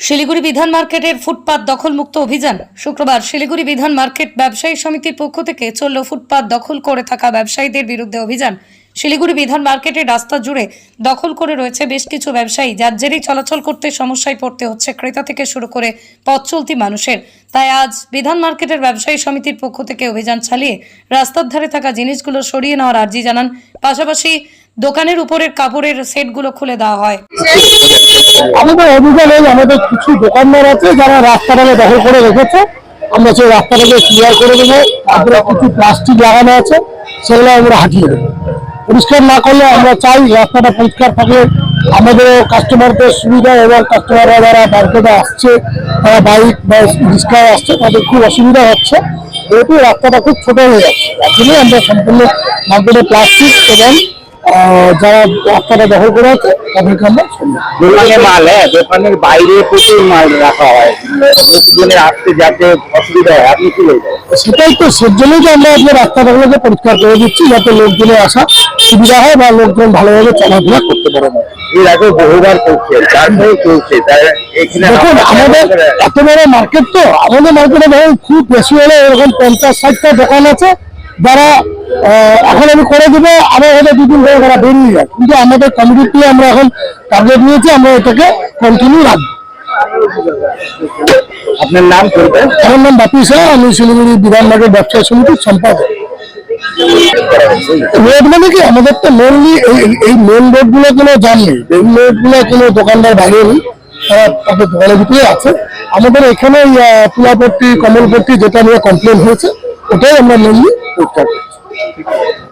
শিলিগুড়ি বিধান মার্কেটের ফুটপাত দখলমুক্ত অভিযান। শুক্রবার শিলিগুড়ি বিধান মার্কেট ব্যবসায়ী সমিতির পক্ষ থেকে চলল ফুটপাত দখল করে থাকা ব্যবসায়ীদের বিরুদ্ধে অভিযান। শিলিগুড়ি বিধান মার্কেটের রাস্তা জুড়ে দখল করে রয়েছে বেশ কিছু ব্যবসায়ী, যার জেরেই চলাচল করতে সমস্যায় পড়তে হচ্ছে ক্রেতা থেকে শুরু করে পথ চলতি মানুষের। তাই আজ বিধান মার্কেটের ব্যবসায়ী সমিতির পক্ষ থেকে অভিযান চালিয়ে রাস্তার ধারে থাকা জিনিসগুলো সরিয়ে নেওয়ার আর্জি জানান। পাশাপাশি দোকানের উপরের কাপড়ের সেটগুলো খুলে দেওয়া হয়। আমাদের অভিযানে আমাদের কিছু দোকানদার আছে যারা রাস্তাটাকে দখল করে রেখেছে। আমরা সেই রাস্তাটাকে ক্লিয়ার করে দেবো। তারপরে কিছু প্লাস্টিক লাগানো আছে, সেগুলো আমরা হাঁটিয়ে দেবো। পরিষ্কার না করলে আমরা চাই রাস্তাটা পরিষ্কার থাকলে আমাদের কাস্টমারদের সুবিধা এবং কাস্টমাররা যারা মার্কেটে আসছে, তারা বাইক বা রিক্সায় আসছে, তাদের খুব অসুবিধা হচ্ছে। যেহেতু রাস্তাটা খুব ছোট হয়ে যাচ্ছে, তার জন্য আমরা সম্পূর্ণ মার্কেটে প্লাস্টিক এবং যারা রাস্তাটা দখল করে আছে তাদেরকে আমরা দোকানে মাল হ্যাঁ দোকানের বাইরে প্রচুর মাল রাখা হয়। লোকজনের আসতে যাতে অসুবিধা হয় আপনি কি বলবেন? সেটাই তো সেজন্যই তো আমরা আপনার রাস্তাটাগুলোকে পরিষ্কার করে দিচ্ছি যাতে লোকজনের আসা সুবিধা হয় বা লোকজন ভালোভাবে চলাফেরা করতে পারে। না এর আগে বহুবার চলছে তারপরে চলছে দেখুন আমাদের এত বড় মার্কেট তো আমাদের মার্কেটে ধরুন খুব বেশি হলে এরকম পঞ্চাশ ষাটটা দোকান আছে যারা এখন আমি করে দেবো আবার হয়তো দুদিন ধরে তারা বেরিয়ে যায়। কিন্তু আমাদের কমিউনিটি আমরা এখন টার্গেট নিয়েছি আমরা এটাকে কন্টিনিউ রাখব। আপনার নাম করবেন আমার নাম বাপি শাহ আমি শিলিগুড়ি বিধান মার্কেট ব্যবসায়ী সমিতির সম্পাদক। রোড মানে কি? আমাদের তো মেনলি এই মেন রোডগুলো কোনো জান নেই। এই রোডগুলো কোনো দোকানদার বাইরে নেই। তারা তাদের দোকানের ভিতরে আছে। আমাদের এখানে তুলাপট্টি কমলপট্টি যেটা নিয়ে কমপ্লেন হয়েছে ওটাই আমরা মেনলি করছি